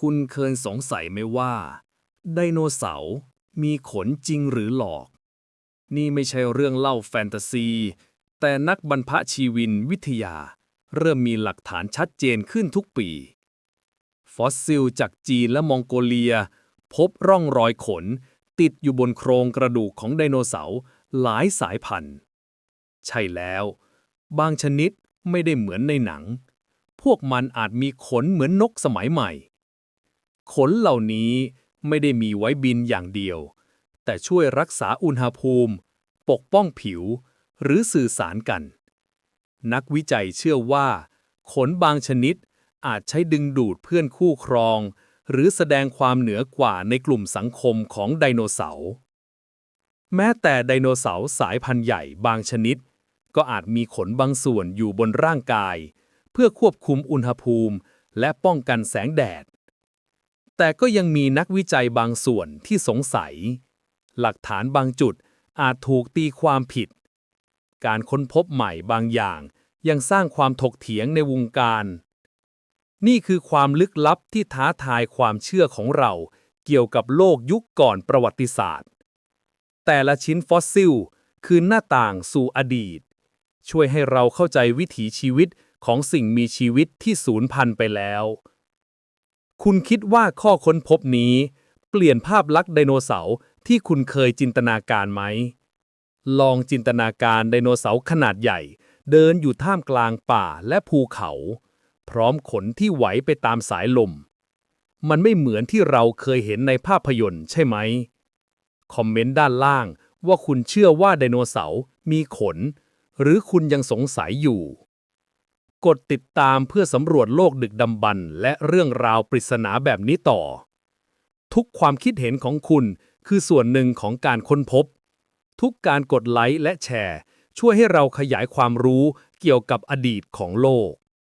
คุณเคยสงสัยไหมว่า ไดโนเสาร์มีขนจริงหรือหลอก นี่ไม่ใช่เรื่องเล่าแฟนตาซี แต่นักบรรพชีวินวิทยา เริ่มมีหลักฐานชัดเจนขึ้นทุกปี ฟอสซิลจากจีนและมองโกเลีย พบร่องรอยขน ติดอยู่บนโครงกระดูกของไดโนเสาร์หลายสายพันธุ์ ใช่แล้ว บางชนิดไม่ได้เหมือนในหนัง พวกมันอาจมีขนเหมือนนกสมัยใหม่ ขนเหล่านี้ไม่ได้มีไว้บินอย่างเดียว แต่ช่วยรักษาอุณหภูมิ ปกป้องผิว หรือสื่อสารกัน นักวิจัยเชื่อว่า ขนบางชนิดอาจใช้ดึงดูดเพื่อนคู่ครอง หรือแสดงความเหนือกว่าในกลุ่มสังคมของไดโนเสาร์ แม้แต่ไดโนเสาร์สายพันธุ์ใหญ่บางชนิด ก็อาจมีขนบางส่วนอยู่บนร่างกาย เพื่อควบคุมอุณหภูมิและป้องกันแสงแดด แต่ก็ยังมีนักวิจัยบางส่วนที่สงสัย หลักฐานบางจุดอาจถูกตีความผิด การค้นพบใหม่บางอย่าง ยังสร้างความถกเถียงในวงการ นี่คือความลึกลับที่ท้าทายความเชื่อของเราเกี่ยวกับโลกยุคก่อนประวัติศาสตร์ แต่ละชิ้นฟอสซิล คือหน้าต่างสู่อดีต ช่วยให้เราเข้าใจวิถีชีวิตของสิ่งมีชีวิตที่สูญพันธุ์ไปแล้ว คุณคิดว่าข้อค้นพบนี้ เปลี่ยนภาพลักษณ์ไดโนเสาร์ที่คุณเคยจินตนาการไหม ลองจินตนาการไดโนเสาร์ขนาดใหญ่ เดินอยู่ท่ามกลางป่าและภูเขา พร้อมขนที่ไหวไปตามสายลม มันไม่เหมือนที่เราเคยเห็นในภาพยนตร์ใช่ไหม คอมเมนต์ด้านล่างว่าคุณเชื่อว่าไดโนเสาร์มีขน หรือคุณยังสงสัยอยู่ กดติดตามเพื่อสำรวจโลกดึกดำบรรพ์และเรื่องราวปริศนาแบบนี้ต่อ ทุกความคิดเห็นของคุณคือส่วนหนึ่งของการค้นพบ ทุกการกดไลค์และแชร์ ช่วยให้เราขยายความรู้เกี่ยวกับอดีตของโลก